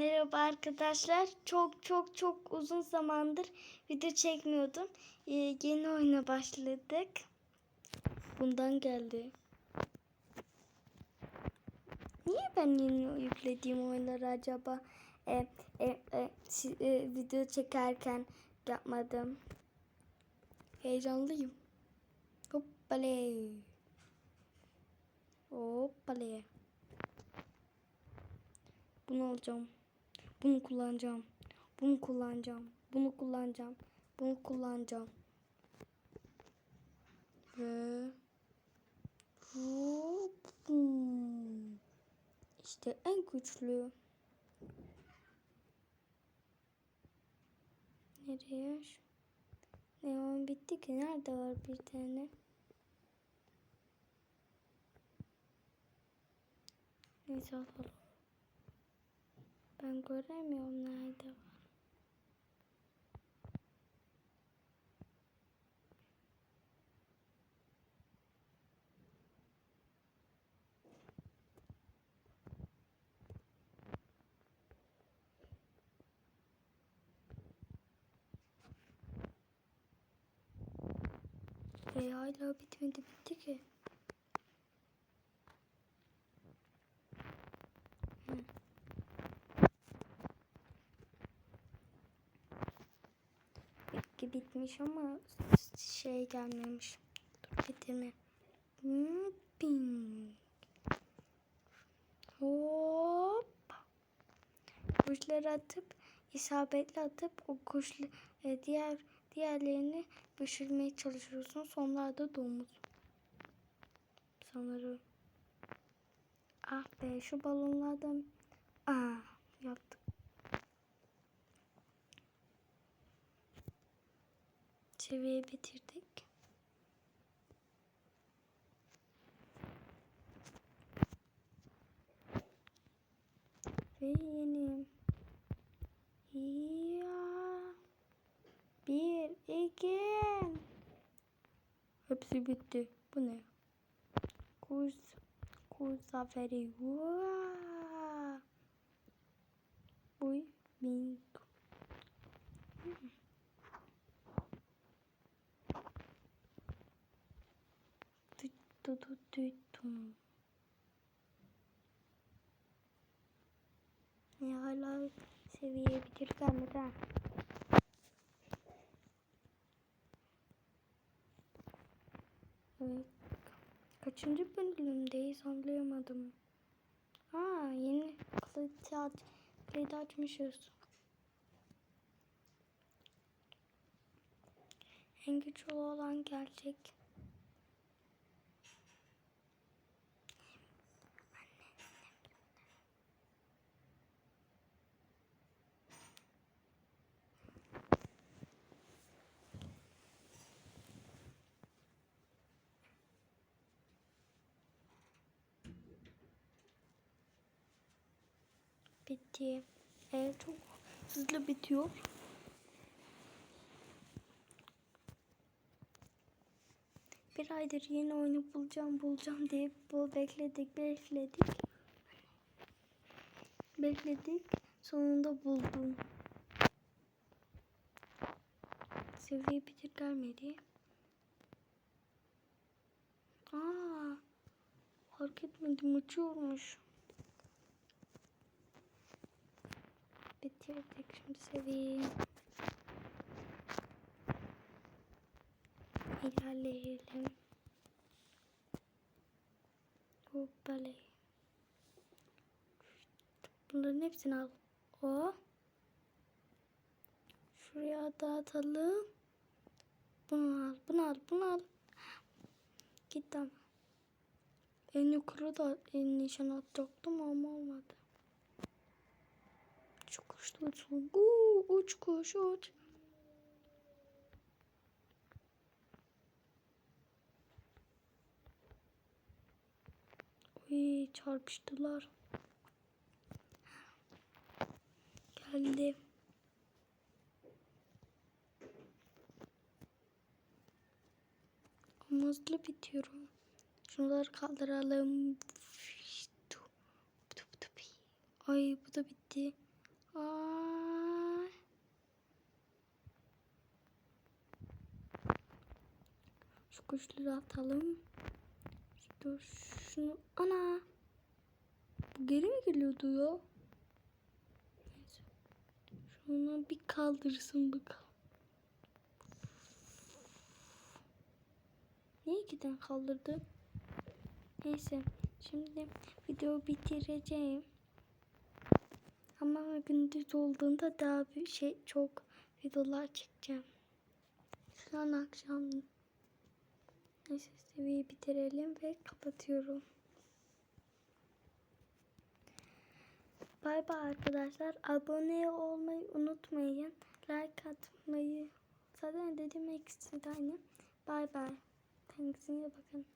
Merhaba arkadaşlar. Çok çok çok uzun zamandır video çekmiyordum. Ee, yeni oyuna başladık. Bundan geldi. Niye ben yeni yüklediğim oyunları acaba e, e, e, e, video çekerken yapmadım? Heyecanlıyım. Hoppale. Hoppale. Bunu alacağım. Bunu kullanacağım. Bunu kullanacağım. Bunu kullanacağım. Bunu kullanacağım. Ve. İşte en güçlü. Nereye? Ne oyun bitti ki? Nerede var bir tane? Neyse alalım. Ben göremiyorum nerede var. E hala bitmedi bitti ki. Bitmiş ama şey gelmemiş. Dur bitirme. Hmm, Ping. Hop. Kuşları atıp isabetli atıp o kuşlu e, diğer diğerlerini düşürmeye çalışıyorsun. Sonlarda domuz. Sanırım. Ah be şu balonlardan. Ah yaptık. Seviye bitirdik. Ve yeni. Ya. Bir, iki. Hepsi bitti. Bu ne? Kuz. Kuz zaferi. Vaa. Uy. Mink. Tut tut tut tut tum. Ya hala seviye bitir gelmedi ha. Kaçıncı bölümdeyiz anlayamadım. Ha yeni kilidi, aç, kilidi açmışız. En güçlü olan gelecek. Bitti. Evet çok hızlı bitiyor. Bir aydır yeni oyunu bulacağım bulacağım diye bu bekledik bekledik. Bekledik. Sonunda buldum. Seviye bitir gelmedi. Aa, fark etmedim uçuyormuş. Bitirdik şimdi seviyeyi. İlerleyelim. Hoppale. Bunların hepsini al. O. Şuraya dağıtalım. Bunu al, bunu al, bunu al. Git ama. En yukarı da en nişan atacaktım ama olmadı. Kuş da uçsun. Uuu, uç kuş uç. Uy çarpıştılar. Geldi. Hızlı bitiyorum. Şunları kaldıralım. Ay bu da bitti. Şu kuşları atalım. Dur şunu. Ana. Geri mi geliyordu ya? Neyse. Şunu bir kaldırsın bakalım. Niye ikiden kaldırdı? Neyse. Şimdi video bitireceğim. Ama gündüz olduğunda daha bir şey çok videolar çekeceğim. Şu an akşam. Neyse seviyeyi bitirelim ve kapatıyorum. Bay bay arkadaşlar. Abone olmayı unutmayın. Like atmayı. Zaten dediğim ikisi de aynı. Bay bay. Kendinize bakın.